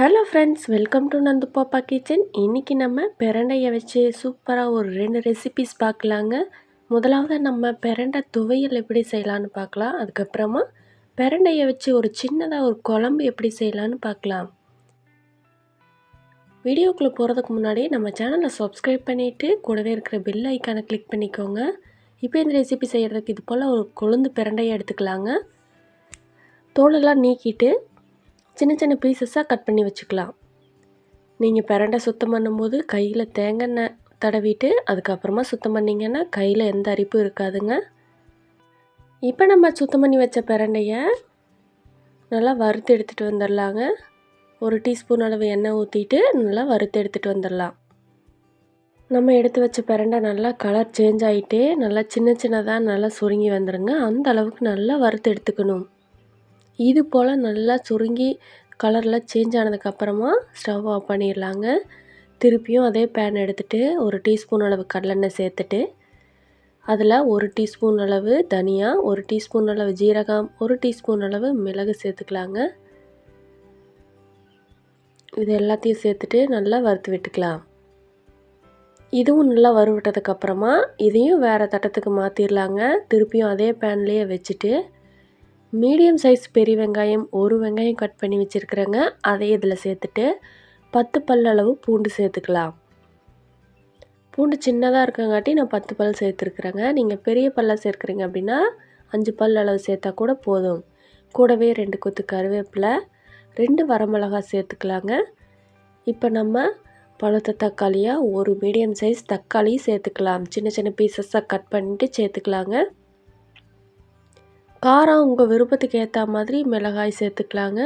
Hello friends welcome to Nandu Pappa kitchen இன்றைக்கி நம்ம பிரண்டையை வச்சு சூப்பராக ஒரு ரெண்டு ரெசிபிஸ் பார்க்கலாங்க. முதலாவது நம்ம பிரண்டை துவையல் எப்படி செய்யலான்னு பார்க்கலாம். அதுக்கப்புறமா பிரண்டையை வச்சு ஒரு சின்னதாக ஒரு குழம்பு எப்படி செய்யலான்னு பார்க்கலாம். வீடியோக்குள்ளே போகிறதுக்கு முன்னாடி நம்ம சேனலை சப்ஸ்கிரைப் பண்ணிவிட்டு கூடவே இருக்கிற பெல் ஐக்கானை கிளிக் பண்ணிக்கோங்க. இப்போ இந்த ரெசிபி செய்கிறதுக்கு இது போல் ஒரு கொழுந்து பிரண்டையை எடுத்துக்கலாங்க. தோலெல்லாம் நீக்கிட்டு சின்ன சின்ன பீசஸாக கட் பண்ணி வச்சுக்கலாம். நீங்கள் பிரண்டை சுத்தம் பண்ணும்போது கையில் தேங்காய் தடவிட்டு அதுக்கப்புறமா சுத்தம் பண்ணிங்கன்னா கையில் எந்த அரிப்பும் இருக்காதுங்க. இப்போ நம்ம சுத்தம் பண்ணி வச்ச பிரண்டையை நல்லா வறுத்து எடுத்துகிட்டு வந்துடலாங்க ஒரு டீஸ்பூன் அளவு எண்ணெய் ஊற்றிட்டு நல்லா வறுத்து எடுத்துகிட்டு வந்துடலாம் நம்ம எடுத்து வச்ச பிரண்டை நல்லா கலர் சேஞ்ச் ஆகிட்டே நல்லா சின்ன சின்னதாக நல்லா சுருங்கி வந்துடுங்க அந்த அளவுக்கு நல்லா வறுத்து எடுத்துக்கணும். இது போல் நல்லா சுருங்கி கலரில் சேஞ்ச் ஆனதுக்கப்புறமா ஸ்டவ் ஆஃப் பண்ணிடலாங்க. திருப்பியும் அதே பேன் எடுத்துகிட்டு ஒரு டீஸ்பூன் அளவு கடலெண்ணெய் சேர்த்துட்டு அதில் ஒரு டீஸ்பூன் அளவு தனியா ஒரு டீஸ்பூன் அளவு ஜீரகம் ஒரு டீஸ்பூன் அளவு மிளகு சேர்த்துக்கலாங்க. இது எல்லாத்தையும் சேர்த்துட்டு நல்லா வறுத்து விட்டுக்கலாம். இதுவும் நல்லா வறுவிட்டதுக்கப்புறமா இதையும் வேறு தட்டத்துக்கு மாற்றிடலாங்க திருப்பியும் அதே பேன்லேயே வச்சுட்டு மீடியம் சைஸ் பெரிய வெங்காயம் ஒரு வெங்காயம் கட் பண்ணி வச்சுருக்குறேங்க. அதை இதில் சேர்த்துட்டு பத்து பல் அளவு பூண்டு சேர்த்துக்கலாம். பூண்டு சின்னதாக இருக்கங்காட்டி நான் பத்து பல் சேர்த்துருக்குறேங்க. நீங்கள் பெரிய பல்லாக சேர்க்குறீங்க அப்படின்னா அஞ்சு பல் அளவு சேர்த்தா கூட போதும். கூடவே ரெண்டு கொத்து கருவேப்பிலை ரெண்டு வரமிளகா சேர்த்துக்கலாங்க. இப்போ நம்ம பழுத்த தக்காளியாக ஒரு மீடியம் சைஸ் தக்காளி சேர்த்துக்கலாம். சின்ன சின்ன பீசஸாக கட் பண்ணிட்டு சேர்த்துக்கலாங்க. காரம் உங்கள் விருப்பத்துக்கு ஏற்ற மாதிரி மிளகாய் சேர்த்துக்கலாங்க.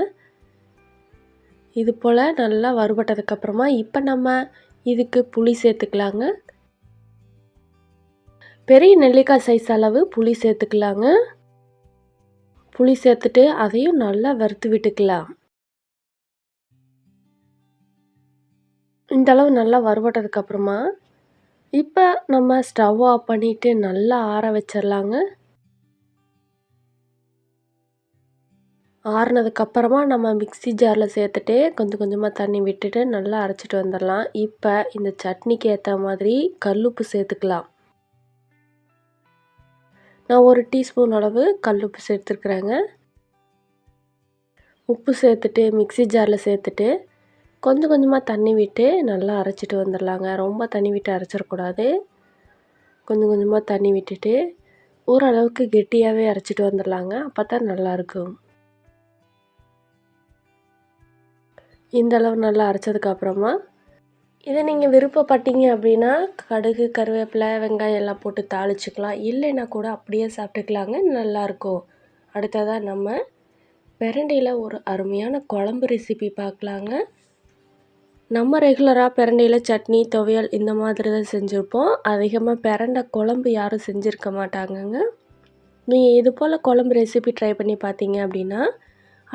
இது போல் நல்லா வறுபட்டதுக்கப்புறமா இப்போ நம்ம இதுக்கு புளி சேர்த்துக்கலாங்க. பெரிய நெல்லிக்காய் சைஸ் அளவு புளி சேர்த்துக்கலாங்க. புளி சேர்த்துட்டு அதையும் நல்லா வறுத்து விட்டுக்கலாம். இந்தளவு நல்லா வறுபட்டதுக்கப்புறமா இப்போ நம்ம ஸ்டவ் ஆஃப் பண்ணிவிட்டு நல்லா ஆற வச்சிடலாங்க ஆறுனதுக்கப்புறமா நம்ம மிக்ஸி ஜாரில் சேர்த்துட்டு கொஞ்சம் கொஞ்சமாக தண்ணி விட்டுட்டு நல்லா அரைச்சிட்டு வந்துடலாம். இப்போ இந்த சட்னிக்கு ஏற்ற மாதிரி கல்லுப்பு சேர்த்துக்கலாம். நான் ஒரு டீஸ்பூன் அளவு கல்லுப்பு சேர்த்துருக்குறேங்க. உப்பு சேர்த்துட்டு மிக்ஸி ஜாரில் சேர்த்துட்டு கொஞ்சம் கொஞ்சமாக தண்ணி விட்டு நல்லா அரைச்சிட்டு வந்துடலாங்க. ரொம்ப தண்ணி விட்டு அரைச்சிடக்கூடாது. கொஞ்சம் கொஞ்சமாக தண்ணி விட்டுட்டு ஓரளவுக்கு கெட்டியாகவே அரைச்சிட்டு வந்துடலாங்க. அப்போ தான் நல்லாயிருக்கும் இந்த அளவு நல்லா அரைச்சதுக்கப்புறமா இதை நீங்கள் விருப்பப்பட்டீங்க அப்படின்னா கடுகு கருவேப்பிலை வெங்காயம் எல்லாம் போட்டு தாளிச்சிக்கலாம். இல்லைன்னா கூட அப்படியே சாப்பிட்டுக்கலாங்க நல்லாயிருக்கும். அடுத்ததாக நம்ம பிரண்டையில் ஒரு அருமையான குழம்பு ரெசிபி பார்க்கலாங்க. நம்ம ரெகுலராக பிரண்டையில் சட்னி துவையல் இந்த மாதிரி தான் செஞ்சுருப்போம். அதிகமாக பிரண்டை குழம்பு யாரும் செஞ்சுருக்க மாட்டாங்கங்க. நீங்கள் இது போல் குழம்பு ரெசிபி ட்ரை பண்ணி பார்த்தீங்க அப்படின்னா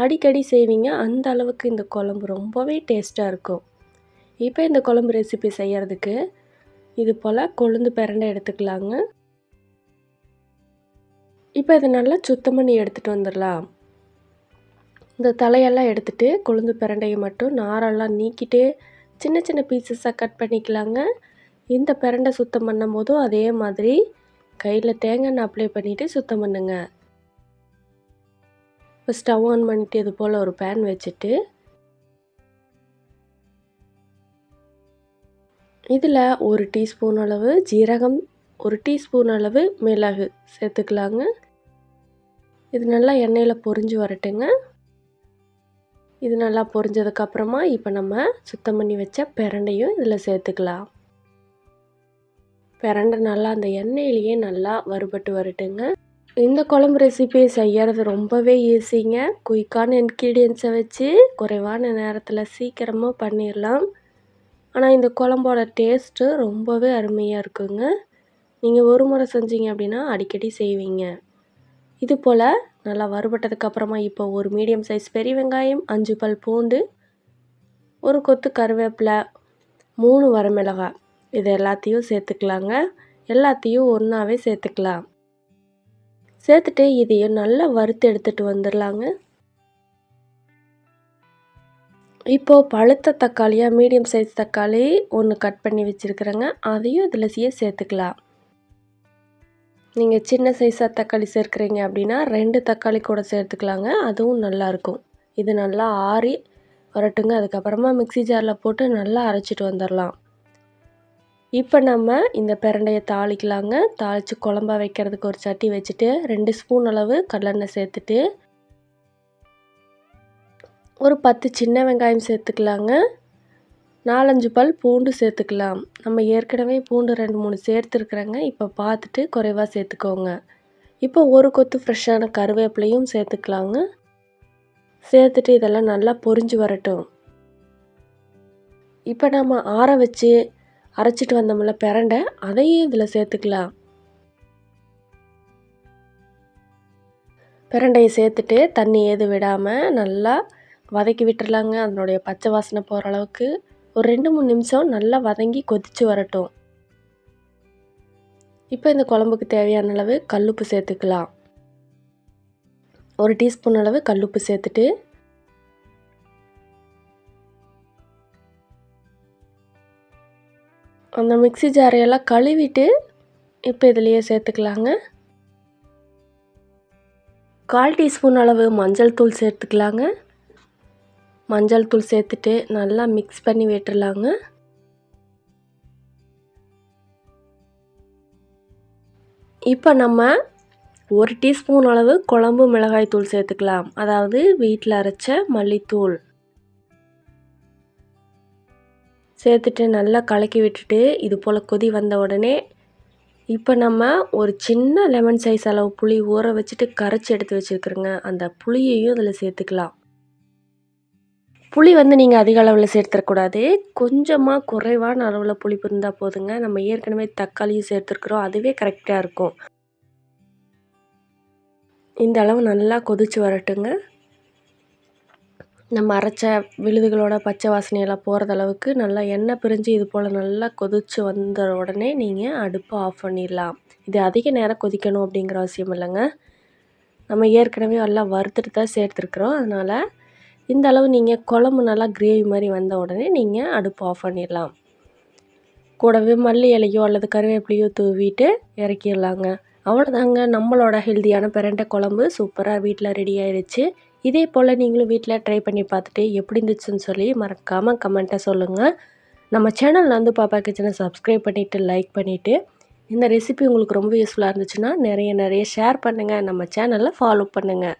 அடிக்கடி செய்வீங்க. அந்த அளவுக்கு இந்த குழம்பு ரொம்பவே டேஸ்ட்டாக இருக்கும். இப்போ இந்த குழம்பு ரெசிபி செய்கிறதுக்கு இது போல் கொழுந்து பிரண்டை எடுத்துக்கலாங்க. இப்போ இதை நல்லா சுத்தம் பண்ணி எடுத்துகிட்டு வந்துடலாம். இந்த தலையெல்லாம் எடுத்துகிட்டு கொழுந்து பிரண்டையை மட்டும் நாரெல்லாம் நீக்கிட்டு சின்ன சின்ன பீசஸாக கட் பண்ணிக்கலாங்க. இந்த பிரண்டை சுத்தம் பண்ணும் போதும் அதே மாதிரி கையில் தேங்காய் எண்ணெய் அப்ளை பண்ணிவிட்டு சுத்தம் பண்ணுங்கள் இப்போ ஸ்டவ் ஆன் பண்ணிட்டு இது போல் ஒரு பேன் வச்சுட்டு இதில் ஒரு டீஸ்பூன் அளவு ஜீரகம் ஒரு டீஸ்பூன் அளவு மிளகு சேர்த்துக்கலாங்க. இது நல்லா எண்ணெயில் பொரிஞ்சு வரட்டுங்க. இது நல்லா பொரிஞ்சதுக்கப்புறமா இப்போ நம்ம சுத்தம் பண்ணி வச்ச பிரண்டையும் இதில் சேர்த்துக்கலாம். பிரண்டை நல்லா அந்த எண்ணெயிலேயே நல்லா வறுபட்டு வரட்டுங்க. இந்த குழம்பு ரெசிபி செய்கிறது ரொம்பவே ஈஸிங்க குயிக்கான இன்க்ரீடியன்ஸை வச்சு குறைவான நேரத்தில் சீக்கிரமாக பண்ணிடலாம் ஆனால் இந்த குழம்போட டேஸ்ட்டு ரொம்பவே அருமையாக இருக்குங்க. நீங்கள் ஒரு முறை செஞ்சீங்க அப்படின்னா அடிக்கடி செய்வீங்க. இது போல் நல்லா வறுபட்டதுக்கப்புறமா இப்போ ஒரு மீடியம் சைஸ் பெரிய வெங்காயம் அஞ்சு பல் பூண்டு ஒரு கொத்து கருவேப்பிலை மூணு வரமிளகாய். இது எல்லாத்தையும் சேர்த்துக்கலாங்க. எல்லாத்தையும் ஒன்றாவே சேர்த்துக்கலாம். சேர்த்துட்டு இதையும் நல்லா வறுத்து எடுத்துகிட்டு வந்துடலாங்க. இப்போது பழுத்த தக்காளியாக மீடியம் சைஸ் தக்காளி ஒன்று கட் பண்ணி வச்சுருக்குறேங்க. அதையும் இதில் சீ சேர்த்துக்கலாம். நீங்கள் சின்ன சைஸாக தக்காளி சேர்க்குறீங்க அப்படின்னா ரெண்டு தக்காளி கூட சேர்த்துக்கலாங்க. அதுவும் நல்லாயிருக்கும் இது நல்லா ஆறி வரட்டுங்க. அதுக்கப்புறமா மிக்ஸி ஜாரில் போட்டு நல்லா அரைச்சிட்டு வந்துடலாம். இப்போ நம்ம இந்த பிரண்டையை தாளிக்கலாங்க. தாளித்து குழம்பா வைக்கிறதுக்கு ஒரு சட்டி வச்சுட்டு ரெண்டு ஸ்பூன் அளவு கடலெண்ணெய் சேர்த்துட்டு ஒரு பத்து சின்ன வெங்காயம் சேர்த்துக்கலாங்க. நாலஞ்சு பல் பூண்டு சேர்த்துக்கலாம். நம்ம ஏற்கனவே பூண்டு ரெண்டு மூணு சேர்த்துருக்குறேங்க. இப்போ பார்த்துட்டு குறைவாக சேர்த்துக்கோங்க. இப்போ ஒரு கொத்து ஃப்ரெஷ்ஷான கருவேப்பிலையும் சேர்த்துக்கலாங்க. சேர்த்துட்டு இதெல்லாம் நல்லா பொரிஞ்சு வரட்டும். இப்போ நம்ம ஆற வச்சு அரைச்சிட்டு வந்தோம்ல பிரண்டை அதையும் இதில் சேர்த்துக்கலாம். பிரண்டையை சேர்த்துட்டு தண்ணி ஏது விடாமல் நல்லா வதக்கி விட்டுறலாங்க. அதனுடைய பச்சை வாசனை போகிற அளவுக்கு ஒரு ரெண்டு மூணு நிமிஷம் நல்லா வதங்கி கொதித்து வரட்டும். இப்போ இந்த குழம்புக்கு தேவையான அளவு கல்லுப்பு சேர்த்துக்கலாம். ஒரு டீஸ்பூன் அளவு கல்லுப்பு சேர்த்துட்டு அந்த மிக்சி ஜாரையெல்லாம் கழுவிட்டு இப்போ இதுலேயே சேர்த்துக்கலாங்க. கால் டீஸ்பூன் அளவு மஞ்சள் தூள் சேர்த்துக்கலாங்க. மஞ்சள் தூள் சேர்த்துட்டு நல்லா மிக்ஸ் பண்ணி விட்டுடலாங்க இப்போ நம்ம ஒரு டீஸ்பூன் அளவு குழம்பு மிளகாய் தூள் சேர்த்துக்கலாம். அதாவது வீட்டில் அரைச்ச மல்லித்தூள். சேர்த்துட்டு நல்லா கலக்கி விட்டுட்டு இது போல் கொதி வந்த உடனே இப்போ நம்ம ஒரு சின்ன லெமன் சைஸ் அளவு புளி ஊற வச்சுட்டு கரைச்சி எடுத்து வச்சுருக்குறோங்க. அந்த புளியையும் அதில் சேர்த்துக்கலாம். புளி வந்து நீங்கள் அதிக அளவில் சேர்த்துடக்கூடாது கொஞ்சமாக குறைவான அளவில் புளிப்பு இருந்தால் போதுங்க. நம்ம ஏற்கனவே தக்காளியும் சேர்த்துருக்குறோம். அதுவே கரெக்டாக இருக்கும். இந்த அளவு நல்லா கொதித்து வரட்டுங்க. நம்ம அரைச்ச விழுதுகளோட பச்சை வாசனையெல்லாம் போகிறது அளவுக்கு நல்லா எண்ணெய் பிரிஞ்சு இது போல் நல்லா கொதித்து வந்த உடனே நீங்கள் அடுப்பை ஆஃப் பண்ணிடலாம். இது அதிக நேரம் கொதிக்கணும் அப்படிங்கிற அவசியம் இல்லைங்க. நம்ம ஏற்கனவே எல்லாம் வறுத்துட்டு தான் சேர்த்துருக்குறோம். அதனால் இந்த அளவு நீங்கள் குழம்பு நல்லா கிரேவி மாதிரி வந்த உடனே நீங்கள் அடுப்பு ஆஃப் பண்ணிடலாம். கூடவே மல்லி இலையோ அல்லது கருவேப்பிலையோ தூவிட்டு இறக்கிடலாங்க. அவ்வளோதாங்க நம்மளோட ஹெல்த்தியான பிரண்டை குழம்பு சூப்பராக வீட்டில் ரெடி ஆயிடுச்சு. இதே போல் நீங்களும் வீட்டில் ட்ரை பண்ணி பார்த்துட்டு எப்படி இருந்துச்சுன்னு சொல்லி மறக்காமல் கமெண்ட்டை சொல்லுங்கள் நம்ம சேனலில் வந்து பாப்பா கிச்சனை சப்ஸ்கிரைப் பண்ணிவிட்டு லைக் பண்ணிவிட்டு இந்த ரெசிபி உங்களுக்கு ரொம்ப யூஸ்ஃபுல்லாக இருந்துச்சுன்னா நிறைய நிறைய ஷேர் பண்ணுங்கள் நம்ம சேனலில் ஃபாலோ பண்ணுங்கள்